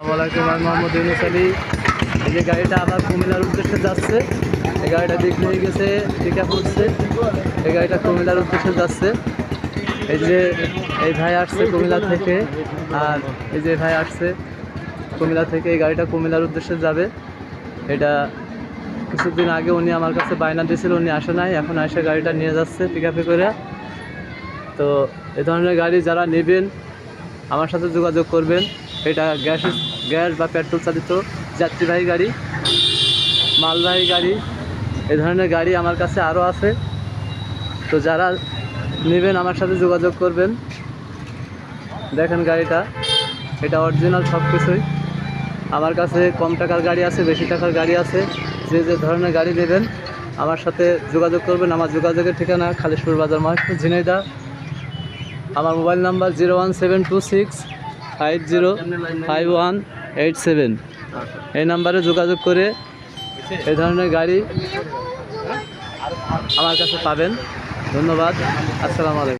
আসসালামাইকুম আমি এই যে গাড়িটা উদ্দেশ্যে যাচ্ছে, এই দিক হয়ে গেছে এই গাড়িটা কুমিল্লার উদ্দেশ্যে যাচ্ছে। এই যে এই ভাই আসছে থেকে, আর এই যে ভাই আসছে কুমিল্লা থেকে, এই গাড়িটা কুমিল্লার উদ্দেশ্যে যাবে। এটা কিছুদিন আগে উনি আমার কাছে বায়না দিয়েছিল, উনি আসে নাই, এখন এসে গাড়িটা নিয়ে যাচ্ছে পিক আপে করে। তো এ ধরনের গাড়ি যারা নেবেন, আমার সাথে যোগাযোগ করবেন। এটা গ্যাস গ্যাস বা পেট্রোল চালিত যাত্রীবাহী গাড়ি, মালবাহী গাড়ি, এ ধরনের গাড়ি আমার কাছে আরও আছে। তো যারা নেবেন আমার সাথে যোগাযোগ করবেন। দেখেন গাড়িটা, এটা অরিজিনাল সব কিছুই আমার কাছে কম টাকার গাড়ি আছে, বেশি টাকার গাড়ি আছে। যে যে ধরনের গাড়ি নেবেন, আমার সাথে যোগাযোগ করবেন। আমার যোগাযোগের ঠিকানা খালিশপুর বাজার মহেশপুর ঝিনাইদা আমার mobile number zero one seven two six five zero five one eight seven. এই নাম্বারে যোগাযোগ করে এই ধরনের গাড়ি আমার কাছে পাবেন। ধন্যবাদ। আসসালামু আলাইকুম।